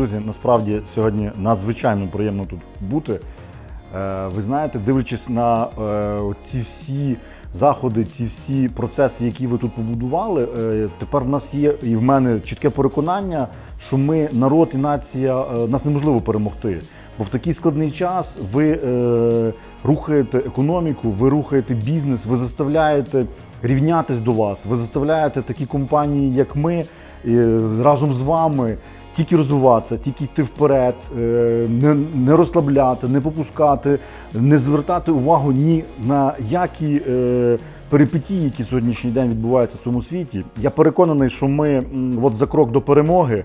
Друзі, насправді сьогодні надзвичайно приємно тут бути. Е, Ви знаєте, дивлячись на е, ці всі заходи, ці всі процеси, які ви тут побудували, е, тепер в нас є і в мене чітке переконання, що ми народ і нація нас неможливо перемогти. Бо в такий складний час ви рухаєте економіку, ви рухаєте бізнес, ви заставляєте рівнятись до вас, ви заставляєте такі компанії, як ми, е, разом з вами тільки розвиватися, тільки йти вперед, е, не, не розслабляти, не попускати, не звертати увагу ні на які е, перипетії, які сьогоднішній день відбуваються в цьому світі. Я переконаний, що ми от за крок до перемоги.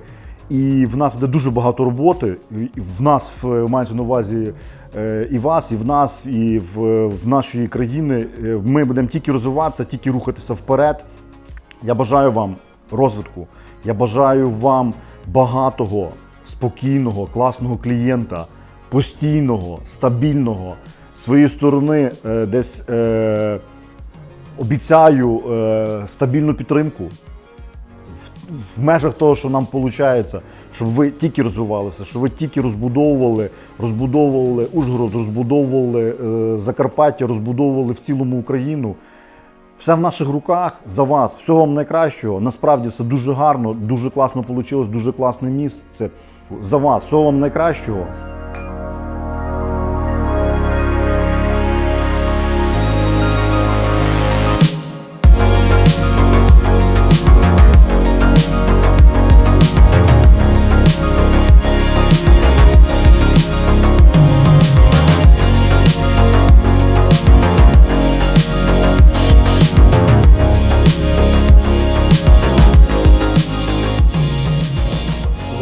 І в нас буде дуже багато роботи. В нас в- мається на увазі е, і вас, і в нас, і в, в нашої країни. Е, Ми будемо тільки розвиватися, тільки рухатися вперед. Я бажаю вам розвитку. Я бажаю вам багатого, спокійного, класного клієнта, постійного, стабільного. Своєї сторони е, десь е, обіцяю е, стабільну підтримку в межах того, що нам виходить, щоб ви тільки розвивалися, щоб ви тільки розбудовували, розбудовували Ужгород, розбудовували е, Закарпаття, розбудовували в цілому Україну. Все в наших руках за вас. Всього вам найкращого. Насправді все дуже гарно, дуже класно вийшло, дуже класне місце. За вас. Всього вам найкращого.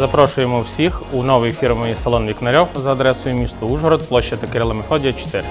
Запрошуємо всіх у новий фірмовий салон Вікнарьов за адресою місто Ужгород, площа Кирила Мефодія 4.